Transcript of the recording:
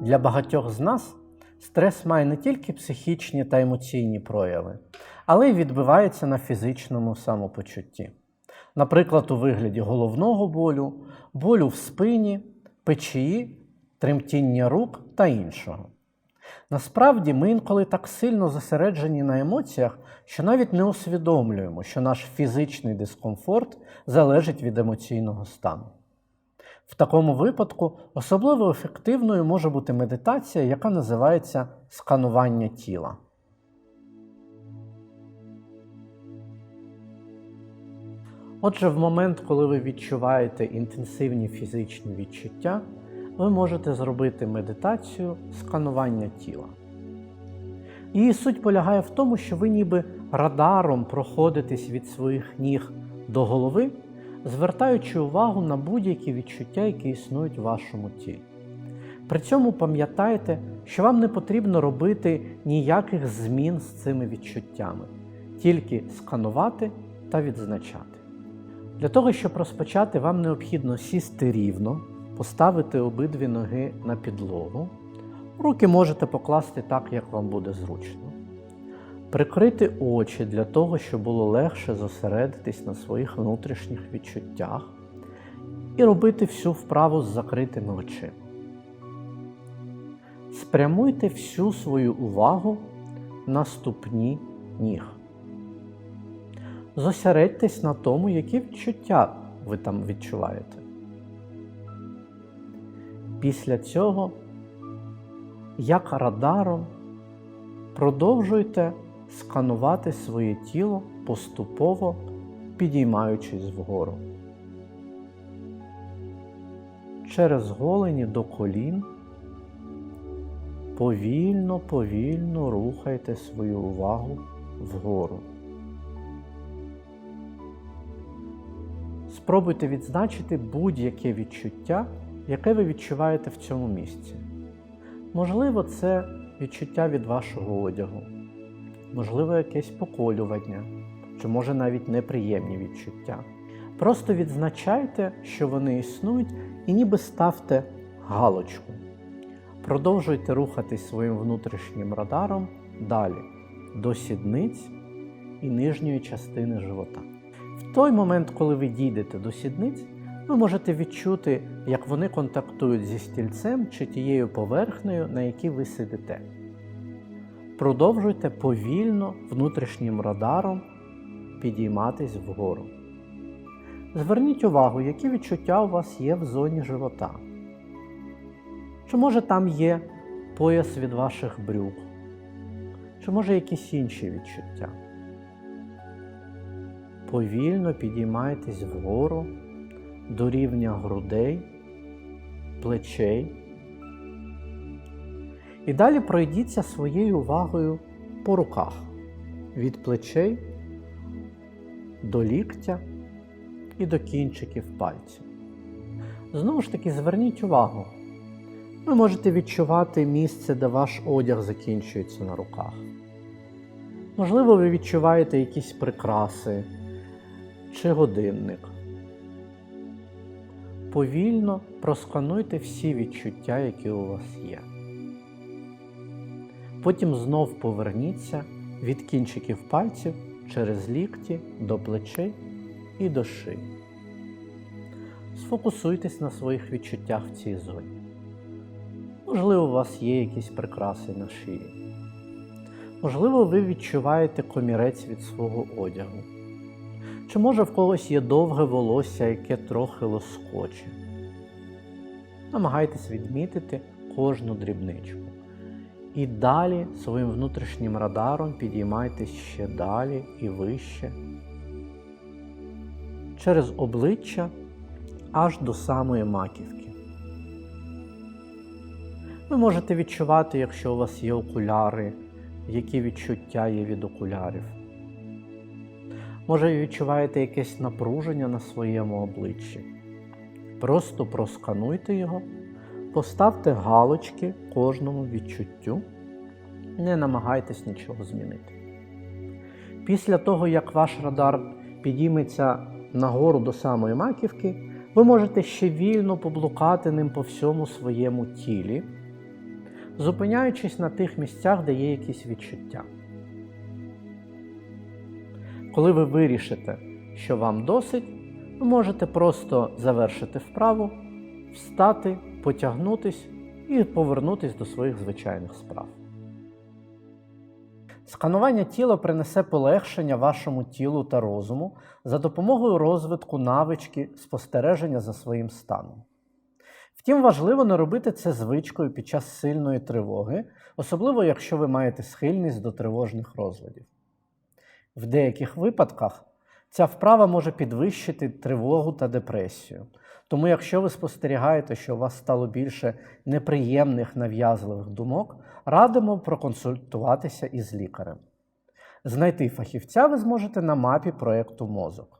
Для багатьох з нас стрес має не тільки психічні та емоційні прояви, але й відбивається на фізичному самопочутті. Наприклад, у вигляді головного болю, болю в спині, печії, тремтіння рук та іншого. Насправді ми інколи так сильно зосереджені на емоціях, що навіть не усвідомлюємо, що наш фізичний дискомфорт залежить від емоційного стану. В такому випадку особливо ефективною може бути медитація, яка називається сканування тіла. Отже, в момент, коли ви відчуваєте інтенсивні фізичні відчуття, ви можете зробити медитацію сканування тіла. Її суть полягає в тому, що ви ніби радаром проходитесь від своїх ніг до голови, звертаючи увагу на будь-які відчуття, які існують в вашому тілі. При цьому пам'ятайте, що вам не потрібно робити ніяких змін з цими відчуттями, тільки сканувати та відзначати. Для того, щоб розпочати, вам необхідно сісти рівно, поставити обидві ноги на підлогу. Руки можете покласти так, як вам буде зручно. Прикрити очі для того, щоб було легше зосередитись на своїх внутрішніх відчуттях і робити всю вправу з закритими очима. Спрямуйте всю свою увагу на ступні ніг. Зосередьтесь на тому, які відчуття ви там відчуваєте. Після цього, як радаром, продовжуйте сканувати своє тіло поступово підіймаючись вгору. Через голені до колін повільно, повільно рухайте свою увагу вгору. Спробуйте відзначити будь-яке відчуття, яке ви відчуваєте в цьому місці. Можливо, це відчуття від вашого одягу, можливо, якесь поколювання, чи може навіть неприємні відчуття. Просто відзначайте, що вони існують, і ніби ставте галочку. Продовжуйте рухатись своїм внутрішнім радаром далі до сідниць і нижньої частини живота. В той момент, коли ви дійдете до сідниць, ви можете відчути, як вони контактують зі стільцем чи тією поверхнею, на якій ви сидите. Продовжуйте повільно внутрішнім радаром підійматись вгору. Зверніть увагу, які відчуття у вас є в зоні живота. Чи може там є пояс від ваших брюк? Чи може якісь інші відчуття? Повільно підіймайтесь вгору до рівня грудей, плечей. І далі пройдіться своєю увагою по руках від плечей до ліктя і до кінчиків пальців. Знову ж таки, зверніть увагу. Ви можете відчувати місце, де ваш одяг закінчується на руках. Можливо, ви відчуваєте якісь прикраси чи годинник. Повільно проскануйте всі відчуття, які у вас є. Потім знов поверніться від кінчиків пальців через лікті до плечей і до шиї. Сфокусуйтесь на своїх відчуттях в цій зоні. Можливо, у вас є якісь прикраси на шиї. Можливо, ви відчуваєте комірець від свого одягу. Чи може в когось є довге волосся, яке трохи лоскоче. Намагайтесь відмітити кожну дрібничку. І далі своїм внутрішнім радаром підіймайтесь ще далі і вище. Через обличчя аж до самої маківки. Ви можете відчувати, якщо у вас є окуляри, які відчуття є від окулярів. Може, відчуваєте якесь напруження на своєму обличчі. Просто проскануйте його, поставте галочки кожному відчуттю, не намагайтесь нічого змінити. Після того, як ваш радар підійметься нагору до самої маківки, ви можете ще вільно поблукати ним по всьому своєму тілі, зупиняючись на тих місцях, де є якісь відчуття. Коли ви вирішите, що вам досить, ви можете просто завершити вправу, встати, потягнутись і повернутись до своїх звичайних справ. Сканування тіла принесе полегшення вашому тілу та розуму за допомогою розвитку навички спостереження за своїм станом. Втім, важливо не робити це звичкою під час сильної тривоги, особливо якщо ви маєте схильність до тривожних розладів. В деяких випадках ця вправа може підвищити тривогу та депресію. Тому, якщо ви спостерігаєте, що у вас стало більше неприємних нав'язливих думок, радимо проконсультуватися із лікарем. Знайти фахівця ви зможете на мапі проєкту мозок.